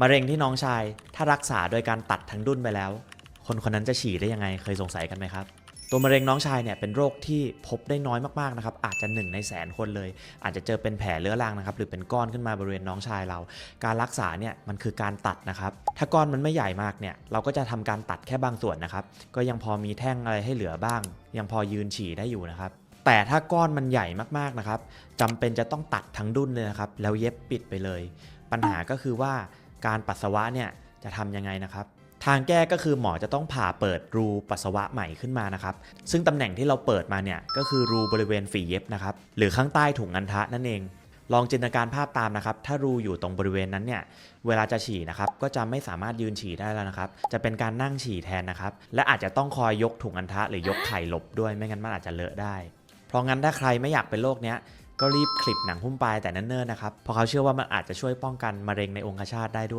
มะเร็งที่น้องชาย ถ้ารักษาโดยการตัดทั้งดุ้นไปแล้ว คนคนนั้นจะฉี่ได้ยังไงเคยสงสัยกันไหมครับ ตัวมะเร็งน้องชายเนี่ยเป็นโรคที่พบได้น้อยมากๆนะครับอาจจะหนึ่งในแสนคนเลย อาจจะเจอเป็นแผลเรื้อรังนะครับหรือเป็นก้อนขึ้นมาบริเวณน้องชายเรา การรักษาเนี่ยมันคือการตัดนะครับถ้าก้อนมันไม่ใหญ่มากเนี่ยเราก็จะทำการตัดแค่บางส่วนนะครับก็ยังพอมีแท่งอะไรให้เหลือบ้าง ยังพอยืนฉี่ได้อยู่นะครับแต่ถ้าก้อนมันใหญ่มากๆนะครับจำเป็นจะต้องตัดทั้งดุ้นเลยนะครับแล้วเย็บปิดไปเลย ปัญหาก็คือว่า การปัสสาวะเนี่ยจะทำยังไงนะครับ ทางแก้ก็คือหมอจะต้องผ่าเปิดรูปัสสาวะใหม่ขึ้นมานะครับ ซึ่งตำแหน่งที่เราเปิดมาเนี่ยก็คือรูบริเวณฝีเย็บนะครับหรือข้างใต้ถุงอันทะนั่นเอง ลองจินตนาการภาพตามนะครับ ถ้ารูอยู่ตรงบริเวณนั้นเนี่ยเวลาจะฉี่นะครับก็จะไม่สามารถยืนฉี่ได้แล้วนะครับ จะเป็นการนั่งฉี่แทนนะครับ และอาจจะต้องคอยยกถุงอันทะหรือยกไข่หลบด้วยไม่งั้นมันอาจจะเลอะได้ เพราะงั้นถ้าใครไม่อยากเป็นโรคเนี้ย ก็รีบคลิปหนังหุ้มปลายแต่เนิ่นๆนะครับเพราะเขาเชื่อว่ามันอาจจะช่วยป้องกันมะเร็งในองคชาตได้ด้วย